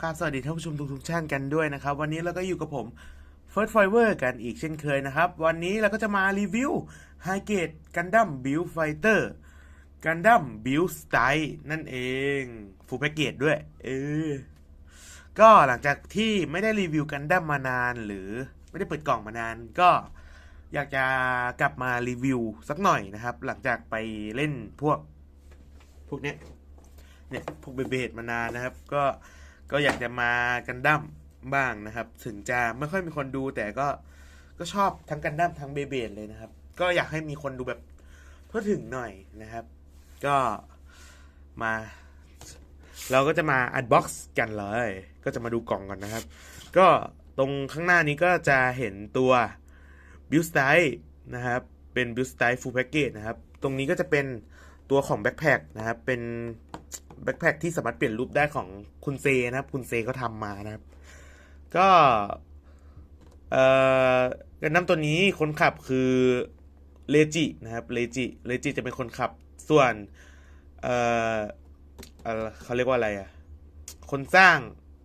ก็ขอการสวัสดีท่านผู้ชมทุกๆท่านกันด้วยนะครับ วันนี้เราก็อยู่กับผม First Fiver กันอีกเช่นเคยนะครับ วันนี้เราก็จะมารีวิว h i g a t e Gundam Build Fighter Gundam Build Style นั่นเอง Full Package ด้วยเออก็หลังจากที่ไม่ได้รีวิวกันดั้มมานานหรือไม่ได้เปิดกล่องมานาน ก็อยากจะกลับมารีวิวสักหน่อยนะครับ หลังจากไปเล่นพวก พวกเนี้ยเนี่ยพวกเบเบดมานานนะครับ ก็ ก็อยากจะมากันดั้มบ้างนะครับ ถึงจะไม่ค่อยมีคนดูแต่ก็ก็ชอบทั้งกันดั้มทั้งเบเบดเลยนะครับ ก็อยากให้มีคนดูแบบทั่วถึงหน่อยนะครับ ก็มา เราก็จะมาอัดบ็อกซ์กันเลย ก็จะมาดูกล่องก่อนนะครับ ก็ตรงข้างหน้านี้ก็จะเห็นตัวบิวสไตล์นะครับเป็นบิวสไตล์ฟูลแพ็กเกจนะครับ ตรงนี้ก็จะเป็นตัวของแบ็คแพคนะครับ เป็น แบ็คแพคที่สามารถเปลี่ยนรูปได้ของคุณเซนะครับ คุณเซเขาทำมานะครับ ก็เอ่อกันน้ำตัวนี้คนขับคือเลจินะครับเลจิเลจิจะเป็นคนขับส่วนเอ่อเอ่อเขาเรียกว่าอะไรอะคนสร้าง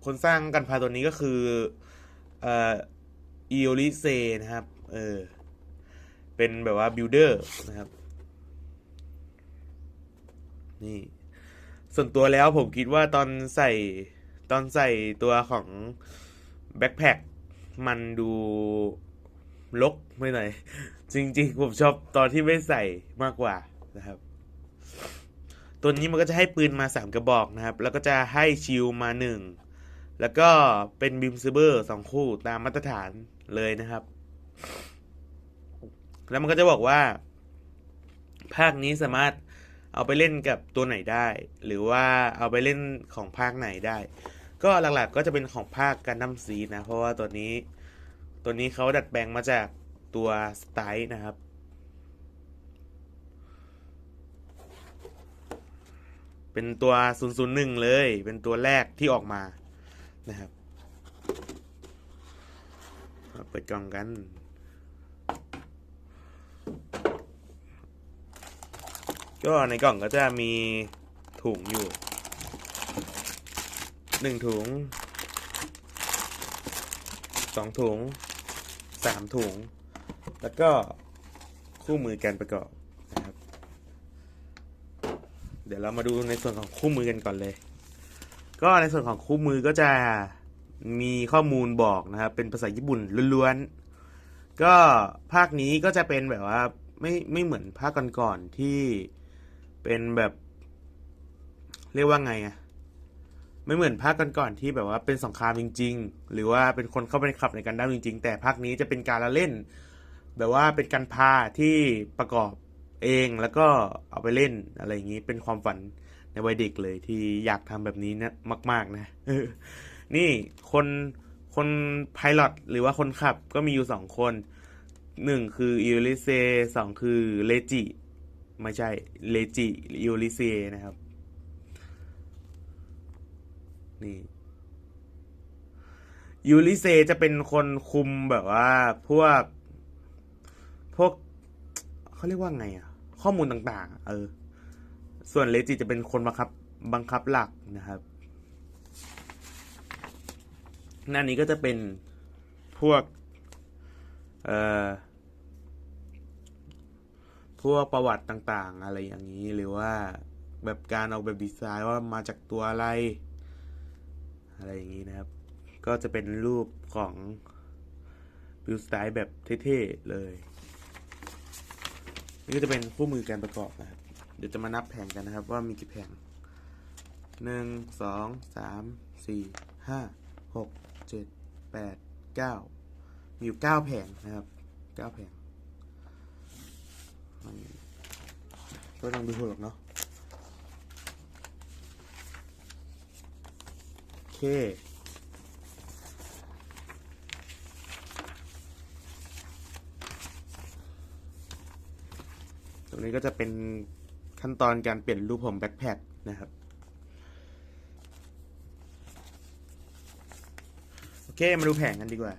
คนสร้างกันพาตัวนี้ก็คือเอ่ออีโอลิเซนะครับเออเป็นแบบว่าบิลเดอร์นะครับนี่ ส่วนตัวแล้วผมคิดว่าตอนใส่ตอนใส่ตัวของแบ็คแพคมันดูลกไม่หน่อย จริงๆ ผมชอบตอนที่ไม่ใส่มากกว่านะครับ ตัวนี้มันก็จะให้ปืนมา 3 กระบอกนะครับ แล้วก็จะให้ชิลมา 1 แล้วก็เป็นบิมซิเบอร์สองคู่ตามมาตรฐานเลยนะครับ แล้วมันก็จะบอกว่า ภาคนี้สามารถ เอาไปเล่นกับตัวไหนได้ หรือว่าเอาไปเล่นของภาคไหนได้ ก็หลักๆก็จะเป็นของภาคการดัมซีนะ เพราะว่าตัวนี้ ตัวนี้เขาดัดแปลงมาจากตัวสไตล์นะครับเป็นตัว 001 เลย เป็นตัวแรกที่ออกมา นะครับ เปิดกล่องกัน ก็ในกล่องก็จะมีถุงอยู่หนึ่งถุงสองถุงสามถุง แล้วก็คู่มือการประกอบนะครับ เดี๋ยวเรามาดูในส่วนของคู่มือกันก่อนเลย ก็ในส่วนของคู่มือก็จะมีข้อมูลบอกนะครับ เป็นภาษาญี่ปุ่นล้วนๆ ก็ภาคนี้ก็จะเป็นแบบว่าไม่ไม่เหมือนภาคก่อนๆที่ เป็นแบบ เรียกว่าไงอะไม่เหมือนภาคก่อนๆที่แบบว่าเป็นสงครามจริง ๆ หรือว่าเป็นคนเข้าไปขับในการด้มจริง ๆ แต่ภาคนี้จะเป็นการละเล่น แบบว่าเป็นการพาที่ประกอบเองแล้วก็เอาไปเล่นอะไรอย่างนี้เป็นความฝันในวัยเด็กเลยที่อยากทำแบบนี้นะมาก ๆ นะนี่คนคนพายロหรือว่าคนขับก็มีอยู่สองคนหนึ่งคืออิลิเซสองคือเลจิ ไม่ใช่เลจิอิลิเซนะครับ นี่ยูริเซจะเป็นคนคุมแบบว่าพวก พวกเขาเรียกว่าไงอะข้อมูลต่างๆ เออ ส่วนเลจิจะเป็นคนบังคับ บังคับหลักนะครับ หน้านี้ก็จะเป็นพวก เอ่อ พวกประวัติต่างๆ อะไรอย่างนี้หรือว่าแบบการออกแบบดีไซน์ว่ามาจากตัวอะไร อะไรอย่างนี้นะครับ ก็จะเป็นรูปของบิวสไตล์แบบเท่ๆเลย นี่ก็จะเป็นคู่มือการประกอบนะครับ เดี๋ยวจะมานับแผงกันนะครับว่ามีกี่แผงหนึ่งสองสามสี่ห้าหกเจ็ดแปดเก้ามีอยู่เก้าแผงนะครับเก้าแผง มันก็ต้องดูหรอกเนาะโอเคตรงนี้ก็จะเป็นขั้นตอนการเปลี่ยนรูปผมแบ็คแพคนะครับโอเค มาดูแผงกันดีกว่า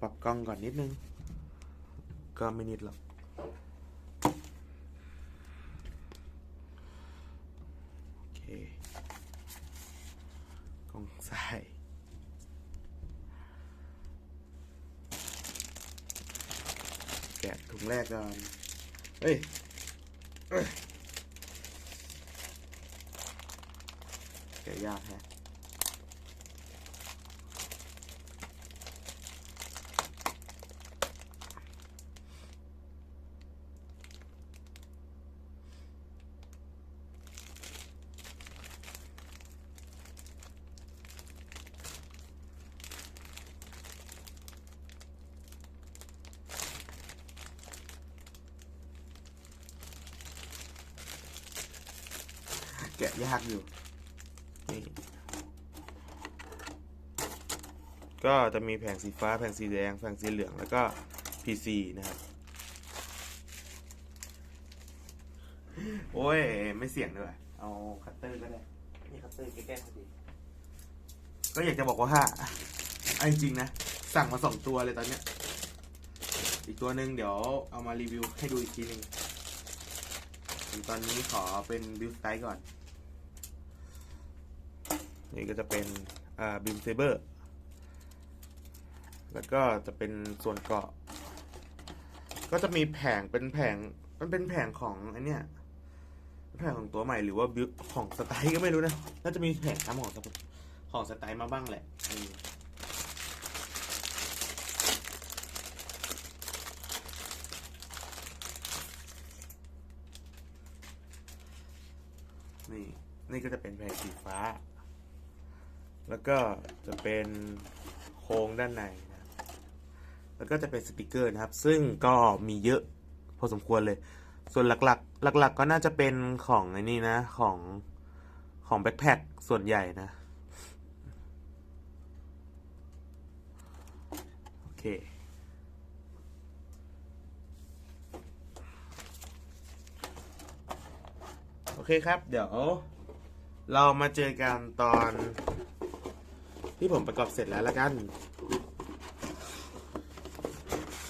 ปรับกล้องก่อนนิดนึง ก็ไม่นิดหรอกโอเคต้องใส่แกะถุงแรกก่อนเฮ้ยเอ้ยแกะยากแฮะ ยากอยู่นี่ก็จะมีแผงสีฟ้า แผงสีแดง แผงสีเหลือง แล้วก็ PC นะครับ โอ้ย ไม่เสี่ยงด้วยเอาคัตเตอร์ก็ได้ นี่คัตเตอร์แก้ๆพอดี ก็อยากจะบอกว่าเอาจริงๆนะ สั่งมาสองตัวเลยตอนเนี้ย อีกตัวหนึ่งเดี๋ยวเอามารีวิวให้ดูอีกทีหนึ่งตอนนี้ขอเป็นบิวสไตล์ก่อน นี่ก็จะเป็นอ่าบิมเซเบอร์แล้วก็จะเป็นส่วนเกาะ ก็จะมีแผงเป็นแผงมันเป็นแผงของไอันเนี้ยแผงของตัวใหม่หรือว่าบิวของสไตล์ก็ไม่รู้นะน่าจะมีแผงทำของของสไตล์มาบ้างแหละนี่ นี่ก็จะเป็นแผงสีฟ้า แล้วก็จะเป็นโค้งด้านในนะแล้วก็จะเป็นสติกเกอร์นะครับ ซึ่งก็มีเยอะพอสมควรเลย ส่วนหลักๆ หลัก ๆ ก็น่าจะเป็นของไอ้นี่นะ ของของแบ็คแพคส่วนใหญ่นะ โอเคโอเคครับ เดี๋ยว เรามาเจอกันตอน ที่ผมประกอบเสร็จแล้วละกัน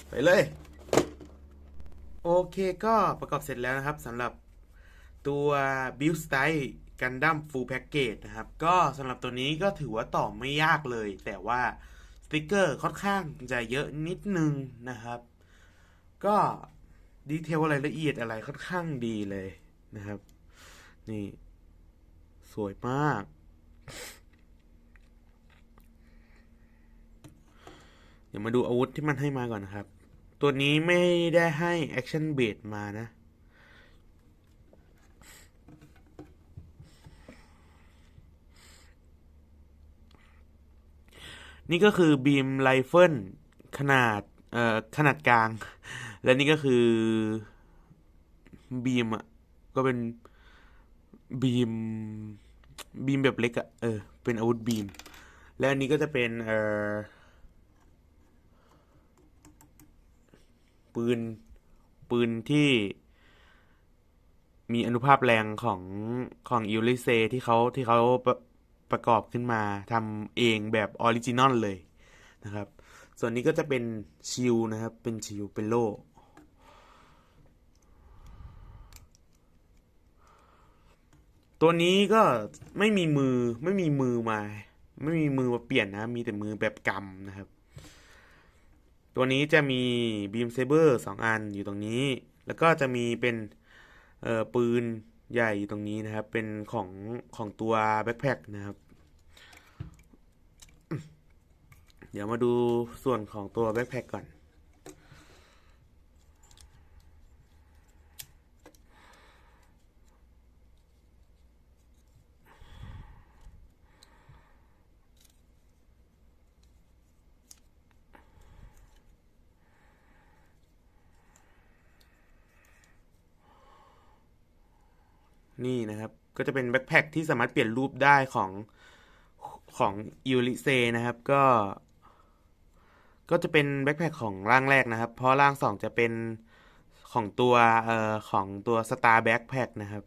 ไปเลย โอเคก็ประกอบเสร็จแล้วนะครับสำหรับตัว Build Style Gundam Full Package นะครับ ก็สำหรับตัวนี้ก็ถือว่าต่อไม่ยากเลย แต่ว่าสติกเกอร์ค่อนข้างจะเยอะนิดนึงนะครับ ก็ดีเทลรายละเอียดอะไรค่อนข้างดีเลยนะครับ นี่ สวยมาก ดี๋ยวมาดูอาวุธที่มันให้มาก่อนนะครับ ตัวนี้ไม่ได้ให้ Action b a s มานะ นี่ก็คือบีมไรเฟิลขนาด เอ่อ ขนาดกลาง และนี่ก็คือบีมอะ ก็เป็นบีม บีมแบบเล็กอะ เออ เป็นอาวุธบีม และอันนี้ก็จะเป็น เอ่อ ปืน ปืนที่มีอนุภาพแรงของของอิลิเซที่เขาที่เขาประประกอบขึ้นมาทำเองแบบออริจินอลเลยนะครับ ส่วนนี้ก็จะเป็นชิลนะครับ เป็นชิลเป็นโล่ตัวนี้ก็ไม่มีมือไม่มีมือมา ไม่มีมือมาเปลี่ยนนะ มีแต่มือแบบกำนะครับ ตัวนี้จะมีบีมเซเบอร์สองอันอยู่ตรงนี้ แล้วก็จะมีเป็นเอ่อปืนใหญ่อยู่ตรงนี้นะครับ เป็นของของตัวแบ็คแพคนะครับ เดี๋ยวมาดูส่วนของตัวแบ็คแพคก่อน นี่นะครับ ก็จะเป็นแบ็คแพคที่สามารถเปลี่ยนรูปได้ของของยูริเซนะครับ ก็ ก็จะเป็นแบ็คแพคของร่างแรกนะครับ เพราะร่างสองจะเป็นของตัวเอ่อของตัวสตาร์แบ็คแพคนะครับ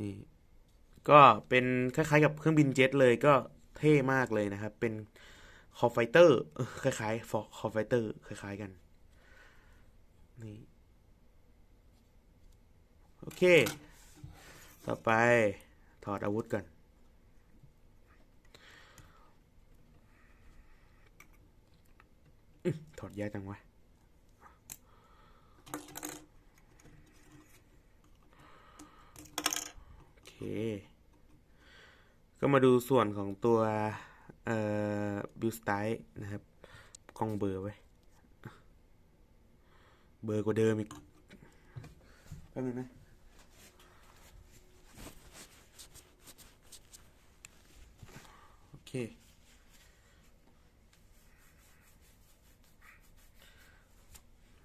นี่ก็เป็นคล้ายๆกับเครื่องบินเจ็ตเลยก็เท่มากเลยนะครับ เป็นคอไฟเตอร์คล้ายๆฟอคอไฟเตอร์คล้ายๆกันนี่โอเค ต่อไปถอดอาวุธกันถอดยากจังวะ โอเค ก็มาดูส่วนของตัว เอ่อ บิวสไตล์นะครับ กล้องเบอร์ไว้ เบอร์กว่าเดิมอีกแป๊บนึงนะ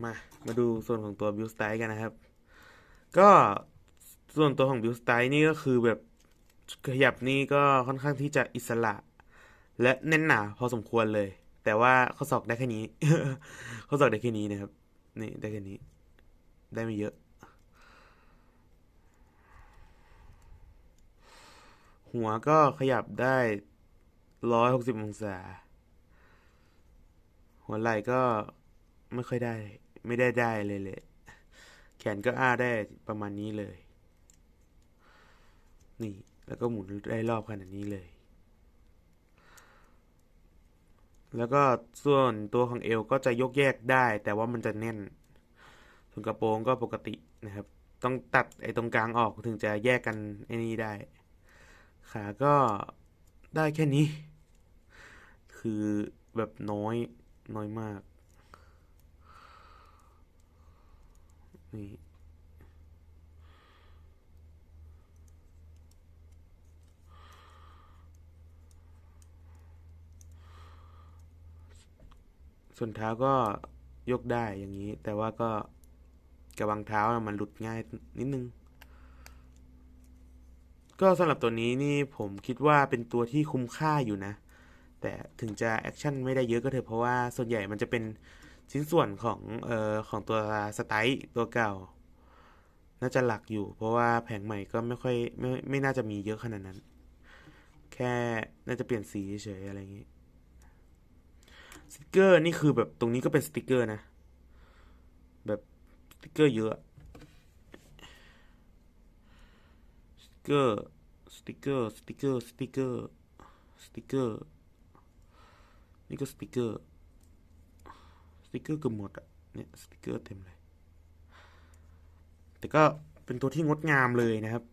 มา มาดูส่วนของตัวบิวสไตล์กันนะครับ ก็ส่วนตัวของบิวสไตล์นี่ก็คือแบบขยับนี่ก็ค่อนข้างที่จะอิสระ และแน่นหนาพอสมควรเลย แต่ว่าข้อศอกได้แค่นี้ ข้อศอกได้แค่นี้นะครับ นี่ได้แค่นี้ ได้ไม่เยอะหัวก็ขยับได้ ร้อยหกสิบองศา หัวไหล่ก็ไม่ค่อยได้ ไม่ได้ได้เลยเลยแขนก็อ้าได้ประมาณนี้เลย นี่แล้วก็หมุนได้รอบขนาดนี้เลย แล้วก็ส่วนตัวของเอวก็จะยกแยกได้ แต่ว่ามันจะแน่น ส่วนกระโปรงก็ปกตินะครับ ต้องตัดไอ้ตรงกลางออกถึงจะแยกกันไอ้นี่ได้ ขาก็ได้แค่นี้ คือแบบน้อยน้อยมาก นี่ส่วนเท้าก็ยกได้อย่างนี้ แต่ว่าก็กระบังเท้ามันหลุดง่ายนิดนึง ก็สำหรับตัวนี้นี่ผมคิดว่าเป็นตัวที่คุ้มค่าอยู่นะ แต่ถึงจะแอคชั่นไม่ได้เยอะก็เถอะเพราะว่าส่วนใหญ่มันจะเป็นชิ้นส่วนของเอ่อของตัวสไตล์ตัวเก่า น่าจะหลักอยู่ เพราะว่าแผงใหม่ก็ไม่ค่อยไม่ไม่น่าจะมีเยอะขนาดนั้น แค่น่าจะเปลี่ยนสีเฉยๆอะไรอย่างงี้สติกเกอร์นี่คือแบบตรงนี้ก็เป็นสติกเกอร์นะ แบบสติกเกอร์เยอะสติกเกอร์สติกเกอร์สติกเกอร์สติกเกอร์สติกเกอร์ นี่ก็สติกเกอร์ สติกเกอร์เกือบหมดอะเนี่ยสติกเกอร์เต็มเลย แต่ก็เป็นตัวที่งดงามเลยนะครับ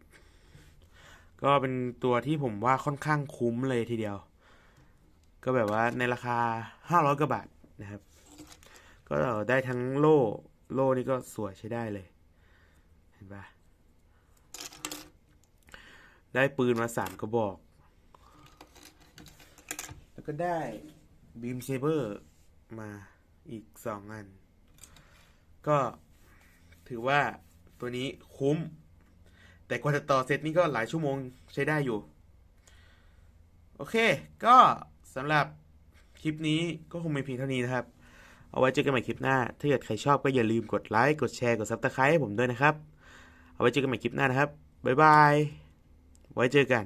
ก็เป็นตัวที่ผมว่าค่อนข้างคุ้มเลยทีเดียว ก็แบบว่าในราคา 500กว่าบาทนะครับ ก็ได้ทั้งโล่ โล่นี่ก็สวยใช้ได้เลย เห็นปะได้ปืนมาสามกระบอก แล้วก็ได้ บีมเซเบอร์มาอีกสองอัน ก็ถือว่าตัวนี้คุ้ม แต่กว่าจะต่อเสร็จนี่ก็หลายชั่วโมงใช้ได้อยู่ โอเค ก็สำหรับคลิปนี้ก็คงมีเพียงเท่านี้นะครับ เอาไว้เจอกันใหม่คลิปหน้า ถ้าเกิดใครชอบก็อย่าลืมกดไลค์ กดแชร์ กดซับสไครต์ให้ผมด้วยนะครับ เอาไว้เจอกันใหม่คลิปหน้านะครับ บ๊ายบาย ไว้เจอกัน